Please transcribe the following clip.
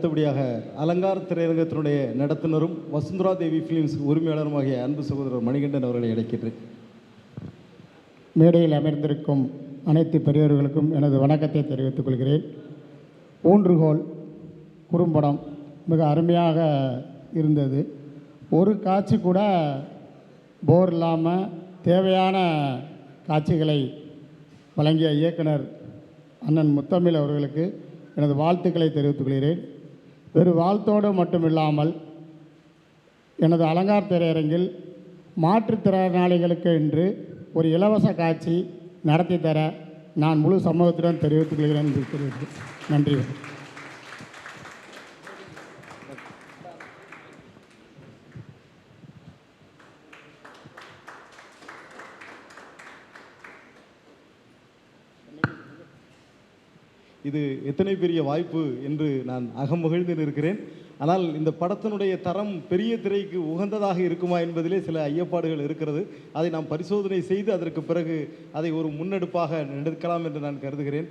அடுத்தபடியாக அலங்கார் திரையரங்கத்தினுடைய நடத்துனரும் வசுந்தரா தேவி ஃபிலிம்ஸ் உரிமையாளருமாகிய அன்பு சகோதரர் மணிகண்டன் அவர்களை அழைக்கின்றேன் மேடையில் அமர்ந்திருக்கும் அனைத்து பெரியவர்களுக்கும் எனது வணக்கத்தை தெரிவித்துக் கொள்கிறேன். ஊன்றுகோல் குறும்படம் மிக அருமையாக இருந்தது. ஒரு காட்சி கூட போர் இல்லாமல் தேவையான காட்சிகளை வழங்கிய இயக்குனர் அண்ணன் முத்தமிழ் அவர்களுக்கு எனது வாழ்த்துக்களை தெரிவித்துக் கொள்கிறேன். வெறும் வாழ்த்தோடு மட்டும் இல்லாமல் எனது அலங்கார் திரையரங்கில் மாற்றுத்திறனாளிகளுக்கு என்று ஒரு இலவச காட்சி நடத்தி தர நான் முழு சமூகத்துடன் தெரிவித்துக் கொள்கிறேன் என்று நன்றி. இது எத்தனை பெரிய வாய்ப்பு என்று நான் அகமகிழ்ந்து நிற்கிறேன் ஆனால் இந்த படத்தினுடைய தரம் பெரிய திரைக்கு உகந்ததாக இருக்குமா என்பதிலே சில ஐயப்பாடுகள் இருக்கிறது. அதை நாம் பரிசோதனை செய்து அதற்கு பிறகு அதை ஒரு முன்னெடுப்பாக எடுக்கலாம் என்று நான் கருதுகிறேன்.